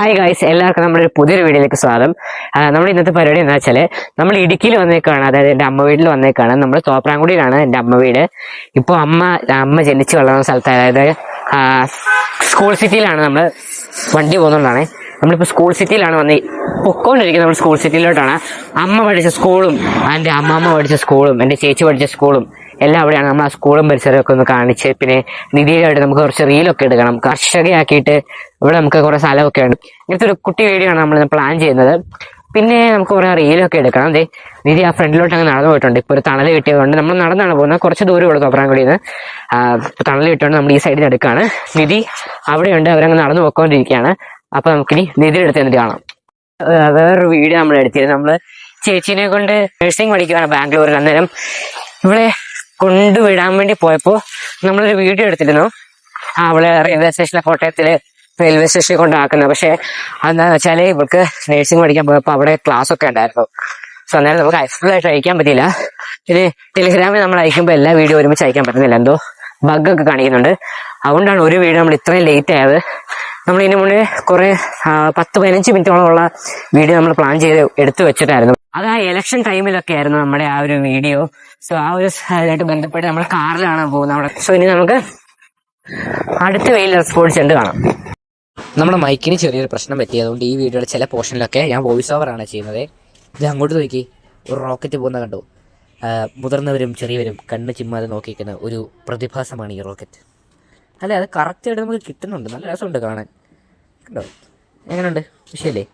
Hi guys എല്ലാവർക്കും നമ്മുടെ ഒരു പുതിയൊരു വീഡിയോയിലേക്ക് സ്വാഗതം. നമ്മുടെ ഇന്നത്തെ പരിപാടി എന്താ വെച്ചാൽ നമ്മൾ ഇടുക്കിയിൽ വന്നേക്കാണ് അതായത് എന്റെ അമ്മ വീട്ടിൽ വന്നേക്കാണ്. നമ്മൾ തോപ്രാങ്കുടിയിലാണ് എന്റെ അമ്മ വീട്. ഇപ്പോൾ അമ്മ അമ്മ ജനിച്ചു വളർന്ന സ്ഥലത്ത് അതായത് സ്കൂൾ സിറ്റിയിലാണ് നമ്മൾ വണ്ടി പോകുന്നതുകൊണ്ടാണ് നമ്മളിപ്പോൾ സ്കൂൾ സിറ്റിയിലാണ് വന്ന് പൊക്കോണ്ടിരിക്കുന്നത് നമ്മൾ സ്കൂൾ സിറ്റിയിലോട്ടാണ് അമ്മ പഠിച്ച സ്കൂളും എന്റെ അമ്മമ്മ പഠിച്ച സ്കൂളും എന്റെ ചേച്ചി പഠിച്ച സ്കൂളും എല്ലാം അവിടെയാണ് നമ്മൾ ആ സ്കൂളും പരിസരവും ഒക്കെ ഒന്ന് കാണിച്ച്. പിന്നെ നിധിയിലായിട്ട് നമുക്ക് കുറച്ച് റീലൊക്കെ എടുക്കണം. കർഷകയാക്കിയിട്ട് ഇവിടെ നമുക്ക് കുറെ സ്ഥലമൊക്കെ ഉണ്ട്. ഇങ്ങനത്തെ ഒരു കുട്ടി വീഡിയോ ആണ് നമ്മൾ പ്ലാൻ ചെയ്യുന്നത്. പിന്നെ നമുക്ക് കുറെ റീലൊക്കെ എടുക്കണം. അതെ നിധി ആ ഫ്രണ്ടിലോട്ട് അങ്ങ് നടന്നു പോയിട്ടുണ്ട്. ഇപ്പോൾ ഒരു തണൽ കിട്ടിയതുകൊണ്ട് നമ്മൾ നടന്നാണ് പോകുന്നത്. കുറച്ച് ദൂരം ഉള്ളൂ തോപ്രാങ്കുടിയിൽ നിന്ന് തണൽ കിട്ടിയോണ്ട് നമ്മൾ ഈ സൈഡിൽ എടുക്കുകയാണ് നിധി അവിടെയുണ്ട്. അവരങ്ങ് നടന്നു പോയിക്കൊണ്ടിരിക്കുകയാണ്. അപ്പൊ നമുക്കിനി നിധിയുടെ എടുത്ത് എന്നിട്ട് കാണാം. വേറൊരു വീഡിയോ നമ്മൾ എടുത്തിരുന്നു. നമ്മൾ ചേച്ചീനെ കൊണ്ട് നഴ്സിംഗ് പഠിക്കുകയാണ് ബാംഗ്ലൂരിൽ അന്നേരം. ഇവിടെ കൊണ്ടുവിടാൻ വേണ്ടി പോയപ്പോ നമ്മളൊരു വീഡിയോ എടുത്തിരുന്നു. അവളെ റെയിൽവേ സ്റ്റേഷനിലെ കോട്ടയത്തിൽ റെയിൽവേ സ്റ്റേഷനിൽ കൊണ്ടാക്കുന്നത്. പക്ഷെ എന്താണെന്ന് വെച്ചാൽ ഇവൾക്ക് നേഴ്സിംഗ് പഠിക്കാൻ പോയപ്പോ അവിടെ ക്ലാസ് ഒക്കെ ഉണ്ടായിരുന്നു. സോ അന്നേരം നമുക്ക് ഫുൾ ആയിട്ട് അയക്കാൻ പറ്റിയില്ല. പിന്നെ ടെലിഗ്രാമിൽ നമ്മൾ അയക്കുമ്പോൾ എല്ലാ വീഡിയോ ഒരുമിച്ച് അയക്കാൻ പറ്റുന്നില്ല. എന്തോ ബഗ് ഒക്കെ കാണിക്കുന്നുണ്ട്. അതുകൊണ്ടാണ് ഒരു വീഡിയോ നമ്മൾ ഇത്രയും ലേറ്റ് ആയത്. നമ്മൾ ഇതിനു മുന്നേ കുറെ പത്ത് പതിനഞ്ച് മിനിറ്റോളം ഉള്ള വീഡിയോ നമ്മൾ പ്ലാൻ ചെയ്ത് എടുത്തു വെച്ചിട്ടായിരുന്നു. അത് ആ ഇലക്ഷൻ ടൈമിലൊക്കെ ആയിരുന്നു നമ്മുടെ ആ ഒരു വീഡിയോ. സോ ആ ഒരു ഇതായിട്ട് ബന്ധപ്പെട്ട് നമ്മൾ കാറിലാണ് പോകുന്നത് അവിടെ. സോ ഇനി നമുക്ക് അടുത്ത വെയിൽ റെസ്പോൺസ് ഉണ്ട് കാണാം. നമ്മുടെ മൈക്കിന് ചെറിയൊരു പ്രശ്നം പറ്റിയതുകൊണ്ട് ഈ വീഡിയോയുടെ ചില പോർഷനിലൊക്കെ ഞാൻ വോയിസ് ഓവർ ആണ് ചെയ്യുന്നത്. ഇത് അങ്ങോട്ട് നോക്കി ഒരു റോക്കറ്റ് പോകുന്ന കണ്ടു. മുതിർന്നവരും ചെറിയവരും കണ്ണ് ചിമ്മാതെ നോക്കിയിരിക്കുന്ന ഒരു പ്രതിഭാസമാണ് ഈ റോക്കറ്റ് അല്ല അത് കറക്റ്റായിട്ട് നമുക്ക് കിട്ടുന്നുണ്ട്. നല്ല രസമുണ്ട് കാണാൻ. കണ്ടോ എങ്ങനെയുണ്ട് വിഷയല്ലേ?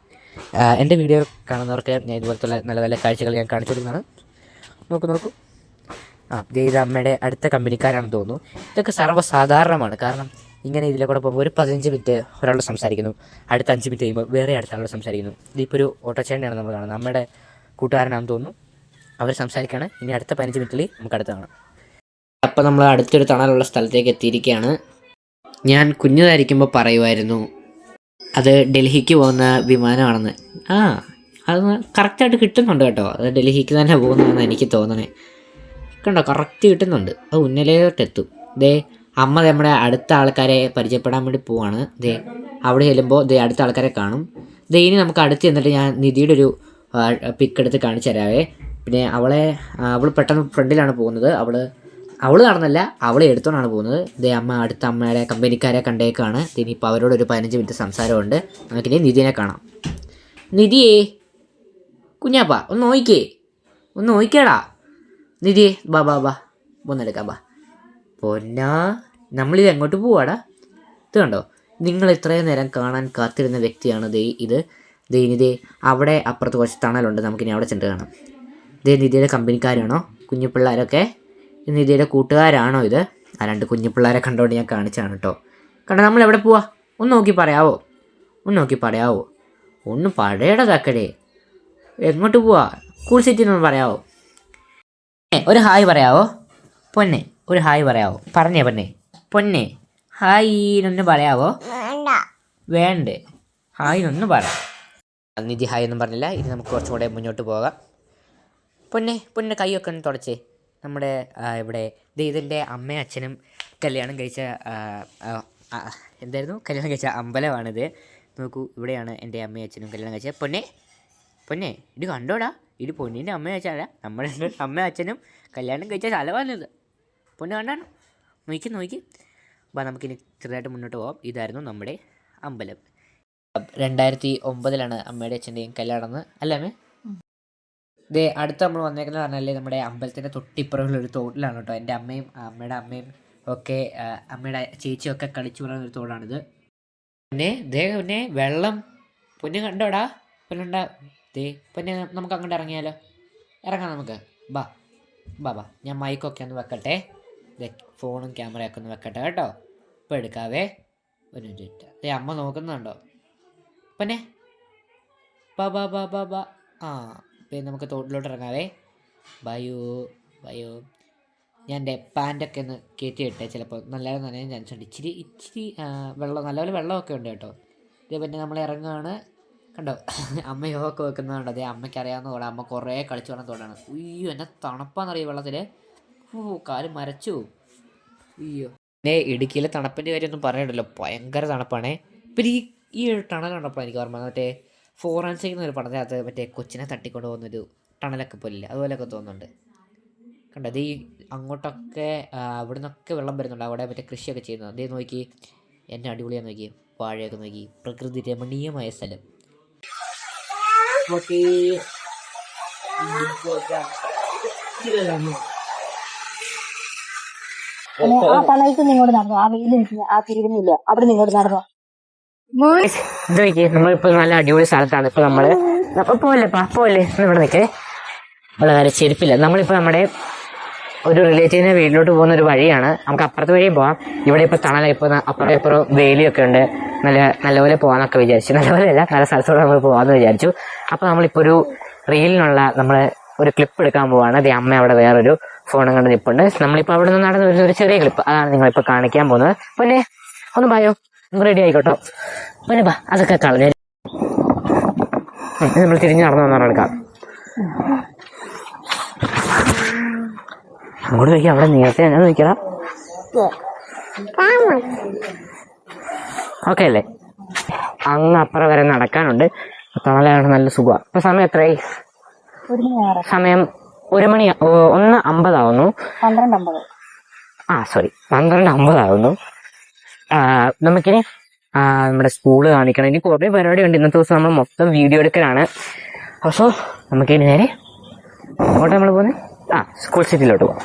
എന്റെ വീഡിയോ കാണുന്നവർക്ക് ഞാൻ ഇതുപോലത്തെ നല്ല നല്ല കാഴ്ചകൾ ഞാൻ കാണിച്ചു കൊടുക്കുന്നതാണ്. നോക്കൂ നോക്കൂ. ആ ദേ അമ്മയുടെ അടുത്ത കമ്പനിക്കാരാണെന്ന് തോന്നുന്നു. ഇതൊക്കെ സർവസാധാരണമാണ്. കാരണം ഇങ്ങനെ ഇതിലെ കൂടെ പോകുമ്പോൾ ഒരു പതിനഞ്ച് മിനിറ്റ് ഒരാളോട് സംസാരിക്കുന്നു. അടുത്ത അഞ്ച് മിനിറ്റ് കഴിയുമ്പോൾ വേറെ അടുത്ത ആളോട് സംസാരിക്കുന്നു. ഇതിപ്പോൾ ഒരു ഓട്ടോച്ചേണ്ടയാണ് നമ്മൾ കാണുന്നത്. നമ്മുടെ കൂട്ടുകാരനാണെന്ന് തോന്നുന്നു. അവർ സംസാരിക്കുകയാണ്. ഇനി അടുത്ത പതിനഞ്ച് മിനിറ്റിൽ നമുക്ക് അടുത്ത് കാണാം. അപ്പോൾ നമ്മൾ അടുത്തൊരു തണലുള്ള സ്ഥലത്തേക്ക് എത്തിയിരിക്കുകയാണ്. ഞാൻ കുഞ്ഞതായിരിക്കുമ്പോൾ പറയുമായിരുന്നു അത് ഡൽഹിക്ക് പോകുന്ന വിമാനമാണെന്ന്. ആ അത് കറക്റ്റായിട്ട് കിട്ടുന്നുണ്ട് കേട്ടോ. അത് ഡൽഹിക്ക് തന്നെ പോകുന്നതെന്ന് എനിക്ക് തോന്നണേ. കണ്ടോ കറക്റ്റ് കിട്ടുന്നുണ്ട്. അത് ഉന്നലയിലോട്ടെത്തും ദേ അമ്മ നമ്മുടെ അടുത്ത ആൾക്കാരെ പരിചയപ്പെടാൻ വേണ്ടി പോവാണ്. ദേ അവിടെ ചെല്ലുമ്പോൾ ദേ അടുത്ത ആൾക്കാരെ കാണും. ദേ ഇനി നമുക്ക് അടുത്ത് ചെന്നിട്ട് ഞാൻ നിധിയുടെ ഒരു പിക്ക് എടുത്ത് കാണിച്ചു തരാവേ. പിന്നെ അവളെ അവൾ പെട്ടെന്ന് ഫ്രണ്ടിലാണ് പോകുന്നത്. അവൾ അവൾ നടന്നല്ല അവളെ എടുത്തോണ്ടാണ് പോകുന്നത്. ഇതേ അമ്മ അടുത്ത അമ്മയുടെ കമ്പനിക്കാരെ കണ്ടേക്കാണ്. ഇനിയിപ്പോൾ അവരോട് ഒരു പതിനഞ്ച് മിനിറ്റ് സംസാരമുണ്ട്. നമുക്കിനി നിധിനെ കാണാം. നിധിയേ കുഞ്ഞാപ്പ ഒന്ന് നോയിക്കേ ഒന്ന് നോയിക്കേടാ നിധിയെ ബാ ബാ ബാ ഒന്നെടുക്കാം ബാ പൊന്നാ നമ്മളിത് എങ്ങോട്ട് പോവാടാ? ഇത് കണ്ടോ? നിങ്ങൾ ഇത്രയും നേരം കാണാൻ കാത്തിരുന്ന വ്യക്തിയാണ് ദേ ഇത്. ദേ ഇനി അവിടെ അപ്പുറത്ത് കുറച്ച് തണലുണ്ട്. നമുക്കിനി അവിടെ ചെന്ന് കാണാം. ദേ നിധിയുടെ കമ്പനിക്കാരാണോ? കുഞ്ഞു പിള്ളേരൊക്കെ നിധിയുടെ കൂട്ടുകാരാണോ ഇത്? ആ രണ്ട് കുഞ്ഞു പിള്ളേരെ കണ്ടുകൊണ്ട് ഞാൻ കാണിച്ചാണ് കേട്ടോ കണ്ടോ നമ്മൾ എവിടെ പോവാ? ഒന്ന് നോക്കി പറയാവോ? ഒന്ന് നോക്കി പറയാവോ? ഒന്ന് പഴയടതാക്കടേ എങ്ങോട്ട് പോവാ? കൂൾ സിറ്റി എന്ന് പറയാവോ? ഒരു ഹായ് പറയാവോ? പൊന്നെ ഒരു ഹായ് പറയാവോ? പറഞ്ഞേ പൊന്നെ. പൊന്നെ ഹായ് ഒന്ന് പറയാവോ? വേണ്ടേ. ഹായ് ഒന്ന് പറ. നിധി ഹായ് ഒന്നും പറഞ്ഞില്ല. ഇനി നമുക്ക് കുറച്ചും കൂടെ മുന്നോട്ട് പോകാം. പൊന്നെ പൊന്നെ കൈയൊക്കെ ഒന്ന് തുടച്ചേ. നമ്മുടെ ഇവിടെ ഇതിന്റെ അമ്മയും അച്ഛനും കല്യാണം കഴിച്ച എന്തായിരുന്നു? കല്യാണം കഴിച്ച അമ്പലമാണിത്. നോക്കൂ ഇവിടെയാണ് എന്റെ അമ്മയും അച്ഛനും കല്യാണം കഴിച്ചത്. പൊന്നെ പൊന്നെ ഇത് കണ്ടോടാ. ഇത് പൊന്നിന്റെ അമ്മയും അച്ഛനല്ല നമ്മുടെ അമ്മയും അച്ഛനും കല്യാണം കഴിച്ച സ്ഥലമാണിത് പൊന്നെ കണ്ടാണ്? നോക്കി നോക്കി. അപ്പോൾ നമുക്കിനി ചെറുതായിട്ട് മുന്നോട്ട് പോകാം ഇതായിരുന്നു നമ്മുടെ അമ്പലം. രണ്ടായിരത്തി ഒമ്പതിലാണ് അമ്മയുടെ അച്ഛന്റെയും കല്യാണം അല്ലേ അമ്മേ? ദേ അടുത്ത് നമ്മൾ വന്നേക്കുന്നത് പറഞ്ഞാൽ നമ്മുടെ അമ്പലത്തിന്റെ തൊട്ടിപ്പുറമുള്ള ഒരു തോട്ടിലാണ് കേട്ടോ. എന്റെ അമ്മയും അമ്മയുടെ അമ്മയും ഒക്കെ അമ്മയുടെ ചേച്ചിയും ഒക്കെ കളിച്ചു വളർന്ന ഒരു തോടാണിത്. പിന്നെ ദേ പിന്നെ വെള്ളം. പൊന്നു കണ്ടോടാ? പൊന്നുണ്ട. ദേ പൊന്നെ നമുക്ക് അങ്ങോട്ട് ഇറങ്ങിയാലോ? ഇറങ്ങാം നമുക്ക്. ബാ ബാ ബാ. ഞാൻ മൈക്കൊക്കെ ഒന്ന് വെക്കട്ടെ. ഫോണും ക്യാമറയൊക്കെ ഒന്ന് വെക്കട്ടെ കേട്ടോ. ഇപ്പോൾ എടുക്കാവേ. ഒരു മിനിറ്റ് അമ്മ നോക്കുന്നുണ്ടോ? പൊന്നെ. ബാ ബാ ബാ ബാ ബാ. ആ പിന്നെ നമുക്ക് തോട്ടിലോട്ട് ഇറങ്ങാവേ ബയോ ബയോ. ഞാൻ എന്റെ പാന്റൊക്കെ ഒന്ന് കയറ്റി ഇട്ടേ ചിലപ്പോൾ നല്ലപോലെ നനയാൻ ചാൻസ് ഉണ്ട്. ഇച്ചിരി ഇച്ചിരി വെള്ളം നല്ലപോലെ വെള്ളമൊക്കെ ഉണ്ട് കേട്ടോ. ഇതേ പിന്നെ നമ്മൾ ഇറങ്ങുകയാണ് കണ്ടോ? അമ്മ യോഗമൊക്കെ വെക്കുന്നതുകൊണ്ട് അതേ അമ്മയ്ക്ക് അറിയാവുന്ന തോടാണ് അമ്മ കുറേ കളിച്ചു വന്ന തോടാണ്. ഉയ്യോ എന്നെ തണുപ്പാന്നറിയോ വെള്ളത്തിൽ ഓ കാൽ മരച്ചു ഉയ്യോ. പിന്നെ ഇടുക്കിയിലെ തണുപ്പിന്റെ കാര്യമൊന്നും പറയണ്ടല്ലോ. ഭയങ്കര തണുപ്പാണേ. ഇപ്പം ഈ ഈ ടണൽ കണ്ടപ്പോൾ എനിക്ക് ഓർമ്മ മറ്റേ ഫോറൻസിക് എന്നൊരു പടത്തിനകത്ത് മറ്റേ കൊച്ചിനെ തട്ടിക്കൊണ്ട് പോകുന്നൊരു ടണലൊക്കെ പോലില്ലേ? അതുപോലെയൊക്കെ തോന്നുന്നുണ്ട്. കണ്ടത് ഈ അങ്ങോട്ടൊക്കെ അവിടെ നിന്നൊക്കെ വെള്ളം വരുന്നുണ്ട്. അവിടെ മറ്റേ കൃഷിയൊക്കെ ചെയ്യുന്നു. അതേ നോക്കി. എന്നെ അടിപൊളിയാണ് നോക്കി. വാഴയൊക്കെ നോക്കി. പ്രകൃതി രമണീയമായ സ്ഥലം. ആ തണലത്ത് നിങ്ങോട്ട് നടന്നു? ആ വെയിലും ആ തിരിവിനില്ല അവിടെ നിങ്ങോട്ട് നടന്നു? ഇത് നോക്കി നമ്മളിപ്പോ നല്ല അടിപൊളി സ്ഥലത്താണ്. ഇപ്പൊ നമ്മൾ അപ്പൊ പോലെ പോലെ ഇവിടെ നിൽക്കേ ഉള്ള നല്ല ചെരുപ്പില്ല നമ്മളിപ്പോ നമ്മുടെ ഒരു റിലേറ്റീവിന്റെ വീട്ടിലോട്ട് പോകുന്ന ഒരു വഴിയാണ്. നമുക്ക് അപ്പുറത്ത് വഴിയും പോവാം. ഇവിടെ ഇപ്പൊ തണല ഇപ്പൊ ന- അപ്പുറം ഇപ്പുറം വേലിയൊക്കെ ഉണ്ട്. നല്ല നല്ലപോലെ പോവാന്നൊക്കെ വിചാരിച്ചു. നല്ലപോലെ അല്ല നല്ല സ്ഥലത്തോടെ നമ്മൾ പോവാന്ന് വിചാരിച്ചു. അപ്പൊ നമ്മളിപ്പോ ഒരു റീലിനുള്ള നമ്മൾ ഒരു ക്ലിപ്പ് എടുക്കാൻ പോവാണ്. ദേ അമ്മ അവിടെ വേറൊരു ഫോണും കണ്ട് നിപ്പുണ്ട്. നമ്മളിപ്പോ അവിടെ നിന്ന് നടന്ന ഒരു ചെറിയ ക്ലിപ്പ്. അതാണ് നിങ്ങളിപ്പോ കാണിക്കാൻ പോകുന്നത്. പിന്നെ ഒന്ന് പറയോ റെഡി ആയിക്കോട്ടോ. പിന്നെ ബാ അതൊക്കെ കളഞ്ഞ നമ്മൾ തിരിഞ്ഞു നടന്നു വന്നാൽ എടുക്കാം. അങ്ങോട്ട് നോക്കി അവിടെ നേരത്തെ ഞാൻ നോക്കിയടാ. ഓക്കെ അല്ലേ? അങ്ങ് അപ്പുറം വരെ നടക്കാനുണ്ട്. തണലാണ് നല്ല സുഖമാണ് ഇപ്പൊ സമയം എത്രയായി? സമയം ഒരു മണി ഒന്ന് അമ്പതാവുന്നു. പന്ത്രണ്ട് അമ്പത് ആ സോറി പന്ത്രണ്ട് അമ്പതാവുന്നു നമുക്കിനി നമ്മുടെ സ്കൂൾ കാണിക്കണം. ഇനി കുറേ പരിപാടി ഉണ്ട് ഇന്നത്തെ ദിവസം നമ്മൾ മൊത്തം വീഡിയോ എടുക്കലാണ്. അപ്പോൾ നമുക്ക് ഇനി നേരെ അങ്ങോട്ട് നമ്മൾ പോകുന്നത് ആ സ്കൂൾ സിറ്റിയിലോട്ട് പോകാം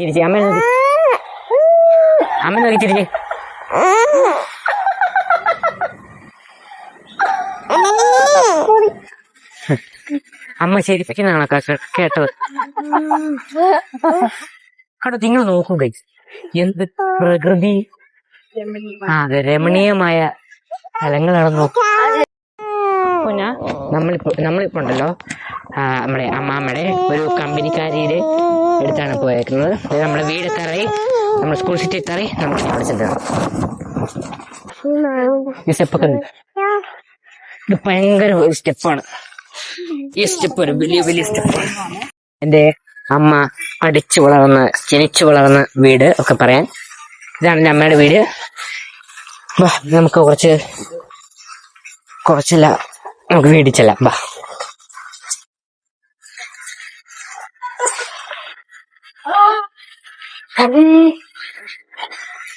ചിരിച്ച് അമ്മ നോക്കി അമ്മ നോക്കി ചിരിച്ച്. അമ്മ ശരിപ്പിക്കുന്നതാണോ കേട്ടോ കണ്ടോ നിങ്ങൾ നോക്കൂ ഗൈസ് എന്ത് പ്രകൃതി അതെ രമണീയമായ സ്ഥലങ്ങളാണ് നമ്മളിപ്പോ നമ്മളിപ്പോ ഉണ്ടല്ലോ നമ്മളെ നമ്മുടെ അമ്മാമ്മയുടെ ഒരു കമ്പനിക്കാരിയുടെ അടുത്താണ് പോയേക്കുന്നത്. നമ്മുടെ വീട് എത്താറായി നമ്മുടെ സ്കൂൾ സിറ്റി എത്താറായി നമ്മൾ അവിടെ ചെല്ലണം ഈ സ്റ്റെപ്പൊക്കെ ഇത് ഭയങ്കര ഒരു സ്റ്റെപ്പാണ് ഈ സ്റ്റെപ്പ് ഒരു വലിയ വലിയ സ്റ്റെപ്പാണ് എന്റെ അമ്മ അടിച്ചു വളർന്ന് ജനിച്ചു വളർന്ന വീട് ഒക്കെ പറയാൻ ഇതാണ് എന്റെ അമ്മയുടെ വീട്. വാ നമുക്ക് കുറച്ച് കുറച്ചില്ല നമുക്ക് വീട്ടിൽ ചെല്ലാം.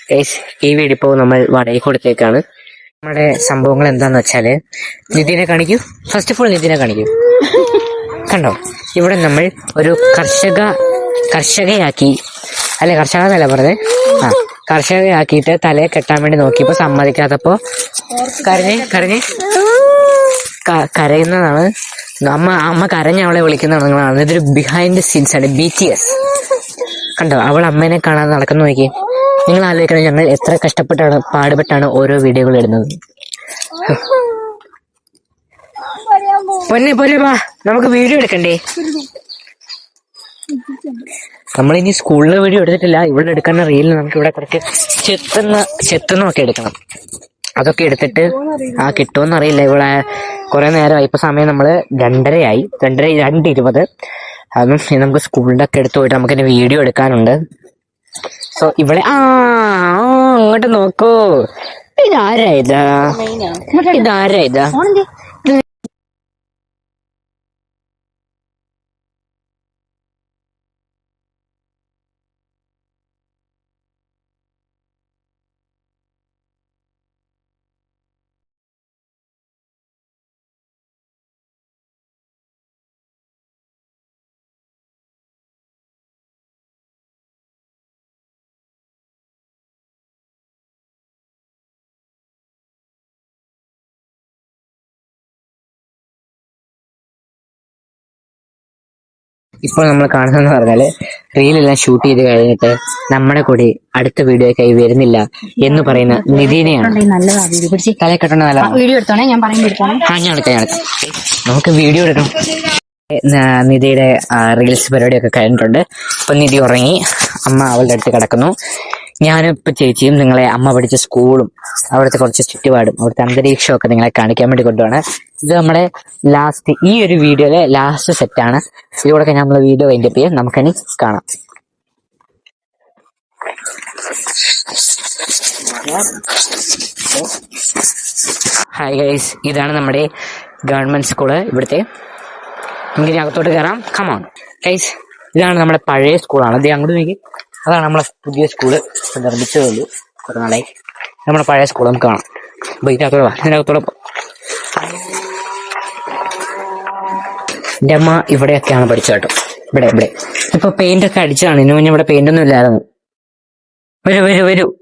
Guys, ഈ വീട് ഇപ്പോൾ നമ്മൾ വടയിൽ കൊടുത്തേക്കാണ് നമ്മുടെ സംഭവങ്ങൾ എന്താന്ന് വെച്ചാൽ നിതിനെ കാണിക്കൂ. ഫസ്റ്റ് ഓഫ് ഓൾ നിതിനെ കാണിക്കൂ. കണ്ടോ? ഇവിടെ നമ്മൾ ഒരു കർഷക കർഷകയാക്കി അല്ലെ കർഷക എന്നല്ല പറഞ്ഞത് ആ. കർഷകയാക്കിയിട്ട് തലയെ കെട്ടാൻ വേണ്ടി നോക്കിയപ്പോ സമ്മതിക്കാത്തപ്പോ കരഞ്ഞ് കരഞ്ഞ്. കരയുന്നതാണ്. അമ്മ അമ്മ കരഞ്ഞ അവളെ വിളിക്കുന്നതാണ് നിങ്ങളാണ് ഇതൊരു ബിഹൈൻഡ് സീൻസ് ആണ്. ബി ടി എസ് കണ്ടോ? അവൾ അമ്മേനെ കാണാൻ നടക്കുന്നു നോക്കി. നിങ്ങൾ ആലോചിക്കണം ഞങ്ങൾ എത്ര കഷ്ടപ്പെട്ടാണ് പാടുപെട്ടാണ് ഓരോ വീഡിയോകൾ ഇടുന്നത്. പൊന്നെ പൊന്നെ വാ. നമുക്ക് വീഡിയോ എടുക്കണ്ടേ? നമ്മളിനി സ്കൂളിലെ വീഡിയോ എടുത്തിട്ടില്ല. ഇവിടെ എടുക്കുന്ന റീലിൽ നമുക്ക് ഇവിടെ കുറച്ച് ചെത്തുന്ന ചെത്തുന്നൊക്കെ എടുക്കണം. അതൊക്കെ എടുത്തിട്ട് ആ കിട്ടുമെന്ന് അറിയില്ല. ഇവിടെ കുറെ നേരമായി. ഇപ്പൊ സമയം നമ്മൾ രണ്ടരയായി. രണ്ടര രണ്ട് ഇരുപത് അതും നമുക്ക് സ്കൂളിന്റെ ഒക്കെ എടുത്ത് പോയിട്ട് നമുക്കിനി വീഡിയോ എടുക്കാനുണ്ട്. സോ ഇവിടെ ആ ആ, അങ്ങോട്ട് നോക്കൂ. ഇതാരാ ഇതാ? ഇതാരാ ഇതാ? ഇപ്പോൾ നമ്മൾ കാണുന്നതെന്ന് പറഞ്ഞാൽ റീലെല്ലാം ഷൂട്ട് ചെയ്ത് കഴിഞ്ഞിട്ട് നമ്മുടെ കൂടെ അടുത്ത വീഡിയോക്കായി വരുന്നില്ല എന്ന് പറയുന്ന നിതിനെയാണ് തലേ കെട്ടണ നല്ല വീഡിയോ എടുത്തോണേ ഞാൻ ആ എടുക്കാം ഞാൻ എടുക്കാം. നമുക്ക് വീഡിയോ എടുക്കണം. നിധിയുടെ റീൽസ് പരിപാടിയൊക്കെ കഴിഞ്ഞിട്ടുണ്ട്. അപ്പൊ നിധി ഉറങ്ങി. അമ്മ അവളുടെ അടുത്ത് കിടക്കുന്നു. ഞാനും ഇപ്പൊ ചേച്ചിയും നിങ്ങളെ അമ്മ പഠിച്ച സ്കൂളും അവിടുത്തെ കുറച്ച് ചുറ്റുപാടും അവിടുത്തെ അന്തരീക്ഷമൊക്കെ നിങ്ങളെ കാണിക്കാൻ വേണ്ടി കൊണ്ടുവാണ് ഇത് നമ്മുടെ ലാസ്റ്റ് ഈ ഒരു വീഡിയോയിലെ ലാസ്റ്റ് സെറ്റ് ആണ്. ഇതിലൂടെ നമ്മൾ വീഡിയോ വൈൻഡപ്പ് പേര് നമുക്കിനി കാണാം. ഹായ് ഗൈസ് ഇതാണ് നമ്മുടെ ഗവൺമെന്റ് സ്കൂൾ ഇവിടുത്തെ. നമുക്ക് ഇനി അകത്തോട്ട് കയറാം കമോൺ ഗൈസ് ഇതാണ് നമ്മുടെ പഴയ സ്കൂളാണ്. അത് അങ്ങോട്ട് നോക്കി. അതാണ് നമ്മളെ പുതിയ സ്കൂൾ നിർമ്മിച്ചതേ ഉള്ളൂ കുറെ നമ്മുടെ പഴയ സ്കൂൾ നമുക്ക് കാണാം. അപ്പൊ ഇതിനകത്തോടെ ഇതിനകത്തോടെ എന്റെ അമ്മ ഇവിടെയൊക്കെയാണ് പഠിച്ചത് കേട്ടോ. ഇവിടെ ഇവിടെ. ഇപ്പൊ പെയിന്റ് ഒക്കെ അടിച്ചാണ് ഇനി മുന്നേ ഇവിടെ പെയിന്റ് ഒന്നും ഇല്ലായിരുന്നു. വരൂ വരൂ വരൂ.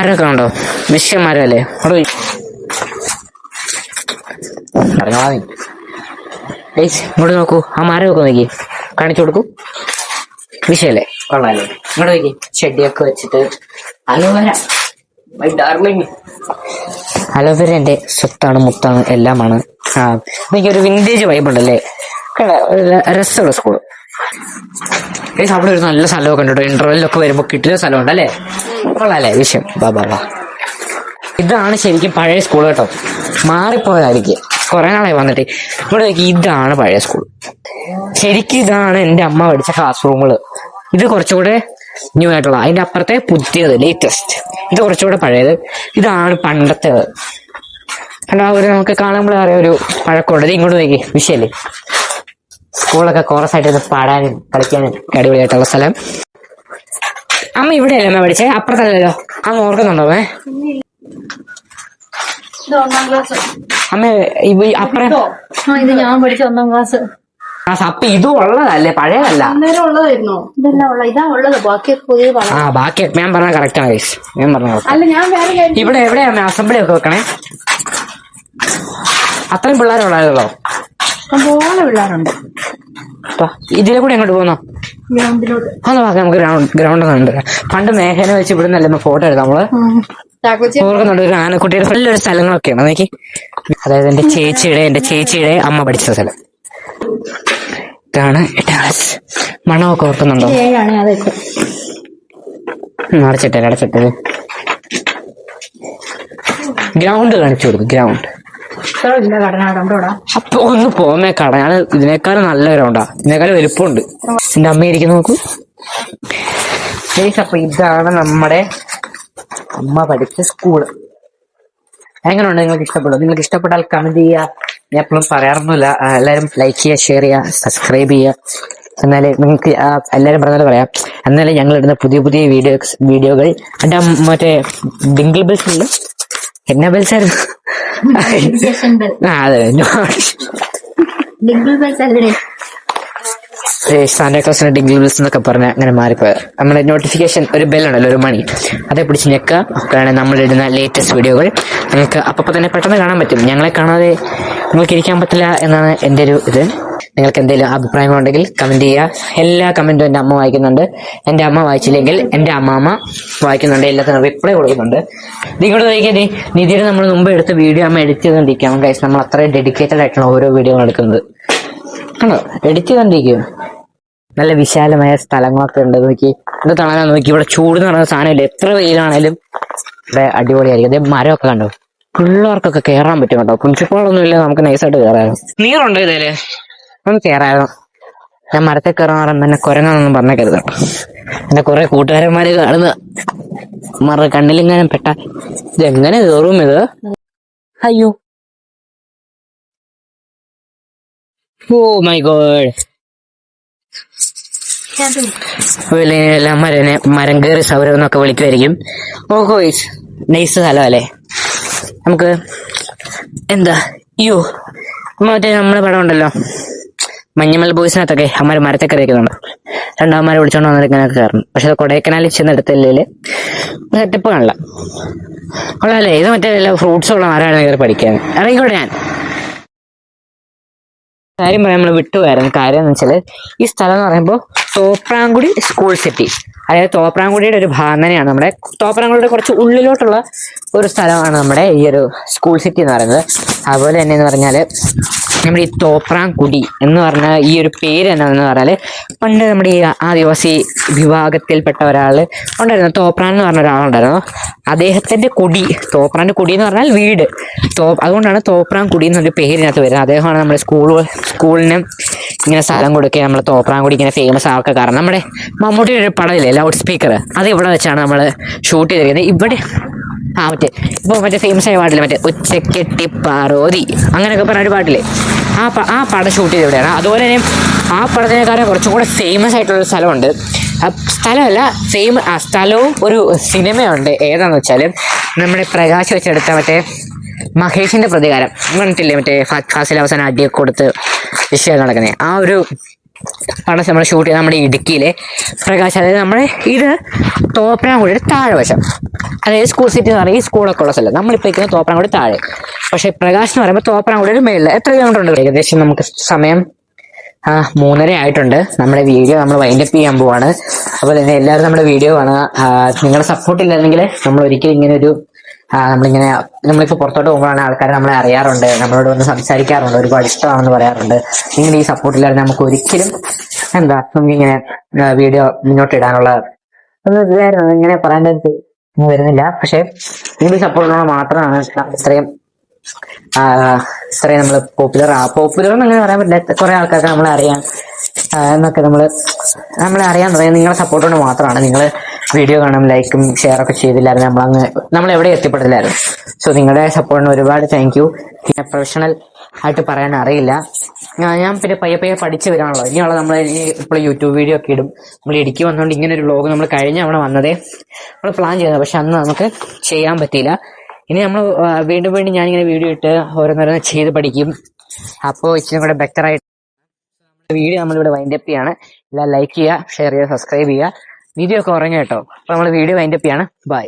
മരമൊക്കെ ഉണ്ടോ? വിഷയം വരൂ. ഇറങ്ങാ ഇങ്ങോട്ട് നോക്കൂ. ആ മരമൊക്കെ നോക്കി കാണിച്ചു കൊടുക്കൂ. വിഷയല്ലേ? കൊള്ളാല്ലേ ഇങ്ങോട്ട് വരി. ചെടിയൊക്കെ വെച്ചിട്ട്. അലോവേര മൈ ഡാർലിംഗ് അലോവേര എന്റെ സ്വത്താണ് മുത്താണ് എല്ലാമാണ്. ആ എനിക്ക് ഒരു വിന്റേജ് വൈബ് ഉണ്ടല്ലേ? രസമുള്ള സ്കൂൾ ഗൈസ് അവിടെ ഒരു നല്ല സ്ഥലമൊക്കെ ഉണ്ട് ഇന്റർവെല്ലൊക്കെ വരുമ്പോ കിട്ടിയ സ്ഥലമുണ്ട് അല്ലേ? കൊള്ളാല്ലേ വിഷയം. ബാ ബാ ഇതാണ് ശരിക്കും പഴയ സ്കൂൾ കേട്ടോ. മാറിപ്പോയതായിരിക്കും. കുറെ നാളായി വന്നിട്ട്. ഇവിടെ ഇതാണ് പഴയ സ്കൂൾ ശരിക്കും ഇതാണ് എന്റെ അമ്മ പഠിച്ച ക്ലാസ് റൂമുകൾ ഇത് കുറച്ചുകൂടെ ന്യൂ ആയിട്ടുള്ള അതിന്റെ അപ്പുറത്തെ പുതിയത് ലേറ്റസ്റ്റ് ഇത് കുറച്ചുകൂടെ പഴയത്. ഇതാണ് പണ്ടത്തേത് കണ്ട ഒരു നമുക്ക് കാണുമ്പോൾ അറിയാം ഒരു പഴക്കമുണ്ട്. ഇത് ഇങ്ങോട്ട് നോക്കി വിഷയല്ലേ? സ്കൂളൊക്കെ കോറസ് ആയിട്ട് ഇത് പാടാനും കളിക്കാനും അടിപൊളിയായിട്ടുള്ള സ്ഥലം. അമ്മ ഇവിടെ അല്ലേ അമ്മ പഠിച്ചേ? അപ്പുറത്തല്ലല്ലോ. അമ്മ ഓർക്കുന്നുണ്ടോ അമ്മേ? അമ്മ അപ്പുറം ഇത് ഞാൻ പഠിച്ച ഒന്നാം ക്ലാസ് ആ സപ്പ് ഇതും ഉള്ളതല്ലേ? പഴയതല്ല. അന്നേരം ഉള്ളതായിരുന്നോ. ഇതെല്ലാം ഉള്ള ഇതാ ഉള്ളത്. ബാക്കി പുതിയ ആ ബാക്കി ഞാൻ പറഞ്ഞ കറക്റ്റ് ആണ് ഗൈസ് ഞാൻ പറഞ്ഞ അല്ല ഞാൻ വേറെ ഇവിടെ എവിടെയാ അസംബ്ലി ഒക്കെ വെക്കണേ? അത്രയും പിള്ളേരുള്ളായിരുന്നല്ലോ പോലെ പിള്ളേരുണ്ട്. ഇതിലെ കൂടെ എങ്ങോട്ട് പോകുന്നോ ഗ്രൗണ്ടിലോട്ട്. നമുക്ക് ഗ്രൗണ്ട് ഗ്രൗണ്ട് ഉണ്ട്. പണ്ട് മേഖല വെച്ച് ഇവിടെ നിന്നല്ലേ ഫോട്ടോ എടുക്കാം നമ്മൾ? ഓർക്കുന്നുണ്ട് ഒരു ആനക്കുട്ടിയുടെ നല്ലൊരു സ്ഥലങ്ങളൊക്കെയാണ്. നോക്കി. അതായത് എന്റെ ചേച്ചിയുടെ എന്റെ ചേച്ചിയുടെ അമ്മ പഠിച്ച സ്ഥലം. ഇതാണ് ക്ലാസ് മണമൊക്കെ ഓർക്കുന്നുണ്ടോ? അടച്ചിട്ടേ അടച്ചിട്ടേ ഗ്രൗണ്ട് കാണിച്ചു കൊടുക്കും ഗ്രൗണ്ട്. അപ്പൊ ഒന്ന് പോമേ കട. ഞാൻ ഇതിനേക്കാളും നല്ല ഗ്രൗണ്ടാ ഇതിനേക്കാളും വലുപ്പമുണ്ട്. എന്റെ അമ്മ ഇരിക്കുന്നു നോക്കൂ. അപ്പൊ ഇതാണ് നമ്മുടെ അമ്മ പഠിച്ച സ്കൂൾ. എങ്ങനെയുണ്ട് നിങ്ങൾക്ക് ഇഷ്ടപ്പെടും നിങ്ങൾക്ക് ഇഷ്ടപ്പെട്ടാൽ കമന്റ് ചെയ്യുക. ഞാൻ എപ്പോഴും പറയാറൊന്നുമില്ല. എല്ലാവരും ലൈക്ക് ചെയ്യുക ഷെയർ ചെയ്യുക സബ്സ്ക്രൈബ് ചെയ്യുക. എന്നാലേ നിങ്ങൾക്ക് എല്ലാവരും പറഞ്ഞാലും പറയാം. എന്നാലേ ഞങ്ങൾ ഇടുന്ന പുതിയ പുതിയ വീഡിയോസ് വീഡിയോകൾ എന്റെ മറ്റേ ഡിങ്കിൾ ബെൽസ് ഉണ്ട്. എന്നാ ബെൽസ് ആയിരുന്നു? ആ അതെ. ഡിങ്കിൾ ബെൽസ് അല്ലേ? സാന്റാക്ലോസിന്റെ ഡിഗ്രി ബെൽസ് എന്നൊക്കെ പറഞ്ഞ അങ്ങനെ മാറിപ്പോയത് നമ്മുടെ നോട്ടിഫിക്കേഷൻ ഒരു ബെല്ലുണ്ടല്ലോ ഒരു മണി അതേ പിടിച്ച് ഞെക്കുക നമ്മൾ ഇടുന്ന ലേറ്റസ്റ്റ് വീഡിയോകൾ നിങ്ങൾക്ക് അപ്പൊ തന്നെ പെട്ടെന്ന് കാണാൻ പറ്റും. ഞങ്ങളെ കാണാതെ നിങ്ങൾക്ക് ഇരിക്കാൻ പറ്റില്ല എന്നാണ് എന്റെ ഒരു ഇത്. നിങ്ങൾക്ക് എന്തെങ്കിലും അഭിപ്രായങ്ങളുണ്ടെങ്കിൽ കമന്റ് ചെയ്യുക. എല്ലാ കമന്റും എന്റെ അമ്മ വായിക്കുന്നുണ്ട്. എന്റെ അമ്മ വായിച്ചില്ലെങ്കിൽ എന്റെ അമ്മാമ്മ വായിക്കുന്നുണ്ട്. എല്ലാത്തിനും റിപ്ലൈ കൊടുക്കുന്നുണ്ട്. നിങ്ങളുടെ നോക്കിയാൽ നിധിയുടെ നമ്മൾ മുമ്പ് എടുത്ത വീഡിയോ അമ്മ എഡിറ്റ് ചെയ്തുകൊണ്ടിരിക്കുകയാണ് ഗൈസ് നമ്മൾ അത്രയും ഡെഡിക്കേറ്റഡ് ആയിട്ടുള്ള ഓരോ വീഡിയോകൾ എടുക്കുന്നത്. ആണോ എഡിറ്റ് ചെയ്തോണ്ടിരിക്കും നല്ല വിശാലമായ സ്ഥലങ്ങളൊക്കെ ഉണ്ട് നോക്കി. എന്താ കാണാൻ നോക്കി. ഇവിടെ ചൂട് എന്ന് പറയുന്ന സാധനമില്ല. എത്ര വെയിലാണേലും ഇവിടെ അടിപൊളിയായിരിക്കും. അതേ മരമൊക്കെ കണ്ടോ? പിള്ളേർക്കൊക്കെ കയറാൻ പറ്റും കേട്ടോ പ്രിൻസിപ്പാളൊന്നും ഇല്ല. നമുക്ക് നൈസായിട്ട് കയറായിരുന്നു നീറുണ്ടോ ഇതേ ഒന്ന് കയറായിരുന്നു ഞാൻ മരത്തെ കയറാൻ പറയുമ്പോൾ എന്നെ കുരങ്ങാന്നൊന്നും പറഞ്ഞേക്കരുത്. എന്റെ കുറെ കൂട്ടുകാരന്മാര് കാണുന്ന മറ കണ്ണിലിങ്ങനെ പെട്ട ഇതെങ്ങനെ കയറും ഇത്? അയ്യോ. ഓ മൈ ഗോഡ് എല്ലാം മരനെ മരം കയറി സൗരവ് എന്നൊക്കെ വിളിക്കുമായിരിക്കും ഓഹോ നൈസ് സ്ഥലം അല്ലേ? നമുക്ക് എന്താ? യോ മറ്റേ നമ്മളെ പടം ഉണ്ടല്ലോ. മഞ്ഞമൽ ബോയ്സിനകത്തൊക്കെ അമ്മ മരത്തെ കയറിക്കുന്നുണ്ട് രണ്ടാമന്മാരെ വിളിച്ചോണ്ട് വന്നിരിക്കാനൊക്കെ കയറണം പക്ഷെ അത് കൊടൈക്കനാലിൽ ചെന്നെടുത്തില്ലേ സെറ്റപ്പ് കാണില്ല കൊള്ളാല്ലേ ഇത് മറ്റേ ഫ്രൂട്ട്സ് ഉള്ള മരമാണ് കയറി പഠിക്കാൻ ഇറങ്ങിക്കോട്ടെ ഞാൻ. കാര്യം പറയാൻ നമ്മൾ വിട്ടുപോയായിരുന്നു. കാര്യം എന്ന് വെച്ചാൽ ഈ സ്ഥലം എന്ന് പറയുമ്പോൾ തോപ്രാങ്കുടി സ്കൂൾ സിറ്റി അതായത് തോപ്രാങ്കുടിയുടെ ഒരു ഭാഗം തന്നെയാണ് നമ്മുടെ തോപ്രാങ്കുടിയുടെ കുറച്ച് ഉള്ളിലോട്ടുള്ള ഒരു സ്ഥലമാണ് നമ്മുടെ ഈ ഒരു സ്കൂൾ സിറ്റി എന്ന് പറയുന്നത്. അതുപോലെ തന്നെ എന്ന് പറഞ്ഞാൽ നമ്മുടെ ഈ തോപ്രാങ്കുടി എന്ന് പറഞ്ഞ ഈ ഒരു പേര് എന്താണെന്ന് പറഞ്ഞാൽ പണ്ട് നമ്മുടെ ഈ ആദിവാസി വിഭാഗത്തിൽപ്പെട്ട ഒരാൾ ഉണ്ടായിരുന്നു. തോപ്രാൻ എന്ന് പറഞ്ഞ ഒരാളുണ്ടായിരുന്നു. അദ്ദേഹത്തിന്റെ കുടി തോപ്രാന്റെ കുടി എന്ന് പറഞ്ഞാൽ വീട്. തോ അതുകൊണ്ടാണ് തോപ്രാൻ കുടി എന്നൊരു പേരിനകത്ത് വരുന്നത്. അദ്ദേഹമാണ് നമ്മുടെ സ്കൂൾ സ്കൂളിന് ഇങ്ങനെ സ്ഥലം കൊടുക്കുക നമ്മൾ തോപ്രാങ്കുടി ഇങ്ങനെ ഫേമസ് ആക്കുക കാരണം നമ്മുടെ മമ്മൂട്ടിയുടെ ഒരു പടമില്ലേ ലൗഡ് സ്പീക്കർ അത് ഇവിടെ വെച്ചാണ് നമ്മൾ ഷൂട്ട് ചെയ്തിരിക്കുന്നത്. ഇവിടെ ആ മറ്റേ ഇപ്പോൾ മറ്റേ ഫേമസ് ആയ പാട്ടില്ലേ മറ്റേ ഉച്ചക്കെട്ടി പാറോതി അങ്ങനെയൊക്കെ പറഞ്ഞ ഒരു പാട്ടില്ലേ? ആ ആ പടം ഷൂട്ട് ചെയ്ത് ഇവിടെയാണ്. അതുപോലെ തന്നെ ആ പടത്തിനേക്കാളും കുറച്ചും കൂടെ ഫേമസ് ആയിട്ടുള്ള സ്ഥലമുണ്ട് സ്ഥലമല്ല ഫേമ ആ സ്ഥലവും ഒരു സിനിമയുണ്ട്. ഏതാണെന്ന് വെച്ചാൽ നമ്മുടെ പ്രകാശ് വെച്ചെടുത്ത മറ്റേ മഹേഷിന്റെ പ്രതികാരം. കണ്ടിട്ടില്ലേ മറ്റേ ഫാസിൽ അവസാനം അടിയൊക്കെ കൊടുത്ത് വിഷയം നടക്കുന്നത്. ആ ഒരു പടം നമ്മൾ ഷൂട്ട് ചെയ്ത് നമ്മുടെ ഇടുക്കിയിലെ പ്രകാശ് അതായത് നമ്മുടെ ഇത് തോപ്രാംകുടിയുടെ താഴ്വശം. അതായത് സ്കൂൾ സിറ്റി എന്ന് പറയുന്നത് ഈ സ്കൂളൊക്കെ ഉള്ള സ്ഥലം. നമ്മളിപ്പോൾ നിൽക്കുന്നത് തോപ്രാംകുടി താഴെ. പക്ഷേ പ്രകാശ് എന്ന് പറയുമ്പോൾ തോപ്രാംകുടിയുടെ മേളിൽ എത്ര കിലോമീറ്റർ ഉണ്ട്? ഏകദേശം നമുക്ക് സമയം ആ മൂന്നര ആയിട്ടുണ്ട്. നമ്മുടെ വീഡിയോ നമ്മൾ വൈൻഡ് അപ്പ് ചെയ്യാൻ പോവാണ്. അപ്പോൾ തന്നെ എല്ലാവരും നമ്മുടെ വീഡിയോ കാണുക. നിങ്ങളുടെ സപ്പോർട്ട് ഇല്ലായിരുന്നെങ്കിൽ നമ്മൾ ഒരിക്കലും ഇങ്ങനെ ഒരു നമ്മളിങ്ങനെ നമ്മളിപ്പോൾ പുറത്തോട്ട് പോകുമ്പോഴാണ് ആൾക്കാർ നമ്മളെ അറിയാറുണ്ട്. നമ്മളോട് വന്ന് സംസാരിക്കാറുണ്ട്. ഒരുപാട് ഇഷ്ടമാണെന്ന് പറയാറുണ്ട്. നിങ്ങൾ ഈ സപ്പോർട്ട് ഇല്ലാതെ നമുക്ക് ഒരിക്കലും എന്താ നമുക്കിങ്ങനെ വീഡിയോ മുന്നോട്ട് ഇടാനുള്ള ഇങ്ങനെ പറയേണ്ടത് വരുന്നില്ല. പക്ഷേ നിങ്ങൾ സപ്പോർട്ടിനോട് മാത്രമാണ് ഇത്രയും ഇത്രയും നമ്മൾ പോപ്പുലർ ആ പോപ്പുലർ എന്ന് അങ്ങനെ പറയാൻ പറ്റില്ല. കുറെ ആൾക്കാർക്ക് നമ്മളെ അറിയാം. എന്നൊക്കെ നമ്മൾ നമ്മളെ അറിയാൻ തുടങ്ങി. നിങ്ങളുടെ സപ്പോർട്ട് കൊണ്ട് മാത്രമാണ്. നിങ്ങൾ വീഡിയോ കാണും ലൈക്കും ഷെയർ ഒക്കെ ചെയ്തില്ലായിരുന്നു. നമ്മളങ്ങ് നമ്മൾ എവിടെ എത്തിപ്പെട്ടില്ലായിരുന്നു. സോ നിങ്ങളുടെ സപ്പോർട്ടിന് ഒരുപാട് താങ്ക് യു പിന്നെ പ്രൊഫഷണൽ ആയിട്ട് പറയാൻ അറിയില്ല. ഞാൻ പിന്നെ പയ്യെ പയ്യെ പഠിച്ചു വരാണല്ലോ ഇനിയുള്ള നമ്മൾ ഇപ്പോൾ യൂട്യൂബ് വീഡിയോ ഒക്കെ ഇടും. നമ്മൾ ഇടുക്കി വന്നുകൊണ്ട് ഇങ്ങനെ ഒരു വ്ലോഗ് നമ്മൾ കഴിഞ്ഞ അവിടെ വന്നതേ നമ്മൾ പ്ലാൻ ചെയ്തത്. പക്ഷെ അന്ന് നമുക്ക് ചെയ്യാൻ പറ്റിയില്ല. ഇനി നമ്മൾ വീണ്ടും വീണ്ടും ഞാനിങ്ങനെ വീഡിയോ ഇട്ട് ഓരോന്നോരോന്ന് ചെയ്ത് പഠിക്കും. അപ്പോൾ ഇച്ചിരി കൂടെ ബെറ്റർ ആയിട്ട് വീഡിയോ നമ്മളിവിടെ വൈൻഡപ്പ് ചെയ്യാണ്. എല്ലാം ലൈക്ക് ചെയ്യുക ഷെയർ ചെയ്യുക സബ്സ്ക്രൈബ് ചെയ്യുക. വീഡിയോ ഒക്കെ കുറഞ്ഞ കേട്ടോ. അപ്പോൾ നമ്മൾ വീഡിയോ വൈൻഡപ്പ് ചെയ്യാണ്. ബൈ